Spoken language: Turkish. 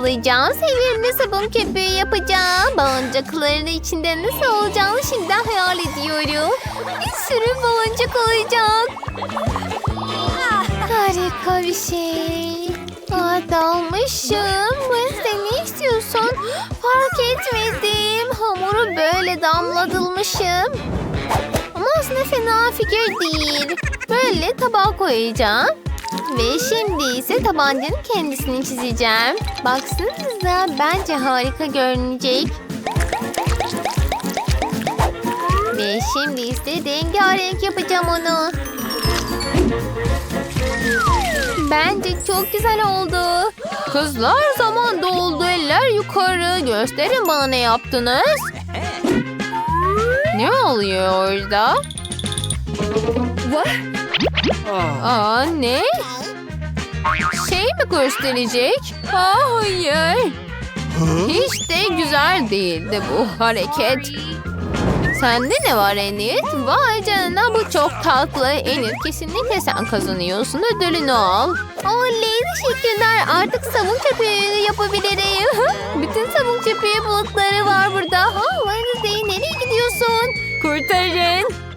alacağım. Seviyerimde sabun köpüğü yapacağım. Baloncukların içinde nasıl olacağını şimdiden hayal ediyorum. Bir sürü baloncuk olacak. Harika bir şey. Aa, dalmışım. Wednesday ne istiyorsun? Fark etmedim. Hamuru böyle damlatılmışım. Ama aslında fena fikir değil. Böyle tabağa koyacağım. Ve şimdi ise tabancanın kendisini çizeceğim. Baksanıza bence harika görünecek. Ve şimdi ise rengarenk yapacağım onu. Bence çok güzel oldu. Kızlar zaman doldu. Eller yukarı. Gösterin bana ne yaptınız. Ne oluyor orada? Aa ne? Şey mi gösterecek? Hayır. Hiç de güzel değildi bu hareket. Sende ne var Enid? Vay canına bu çok tatlı. Enid kesinlikle sen kazanıyorsun. Ödülünü al. Oley teşekkürler. Artık sabun köpüğü yapabilirim. Bütün sabun köpüğü bulutları var burada. Ha, Wednesday nereye gidiyorsun? Kurtarın.